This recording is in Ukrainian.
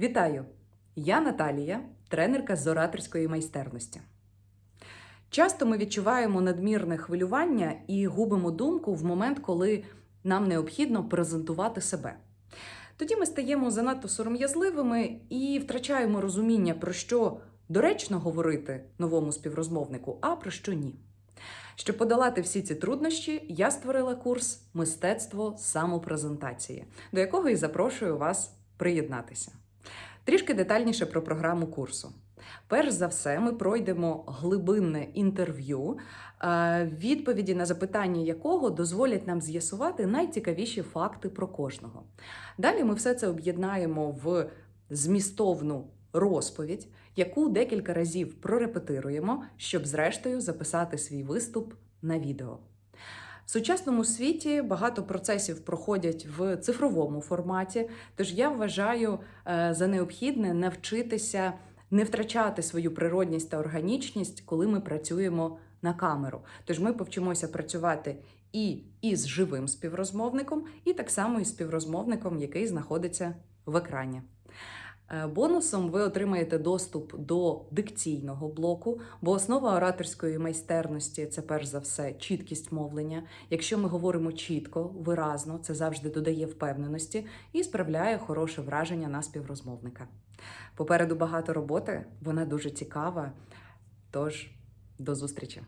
Вітаю! Я Наталія, тренерка з ораторської майстерності. Часто ми відчуваємо надмірне хвилювання і губимо думку в момент, коли нам необхідно презентувати себе. Тоді ми стаємо занадто сором'язливими і втрачаємо розуміння, про що доречно говорити новому співрозмовнику, а про що ні. Щоб подолати всі ці труднощі, я створила курс Мистецтво самопрезентації, до якого і запрошую вас приєднатися. Трішки детальніше про програму курсу. Перш за все, ми пройдемо глибинне інтерв'ю, е, відповіді на запитання якого дозволять нам з'ясувати найцікавіші факти про кожного. Далі ми все це об'єднаємо в змістовну розповідь, яку декілька разів прорепетируємо, щоб зрештою записати свій виступ на відео. В сучасному світі багато процесів проходять в цифровому форматі, тож я вважаю е, за необхідне навчитися не втрачати свою природність та органічність, коли ми працюємо на камеру. Тож ми повчимося працювати і із живим співрозмовником, і так само із співрозмовником, який знаходиться в екрані. Е, Бонусом ви отримаєте доступ до дикційного блоку, бо основа ораторської майстерності це перш за все чіткість мовлення. Якщо ми говоримо чітко, виразно, це завжди додає впевненості і справляє хороше враження на співрозмовника. Попереду багато роботи, вона дуже цікава. Тож до зустрічі!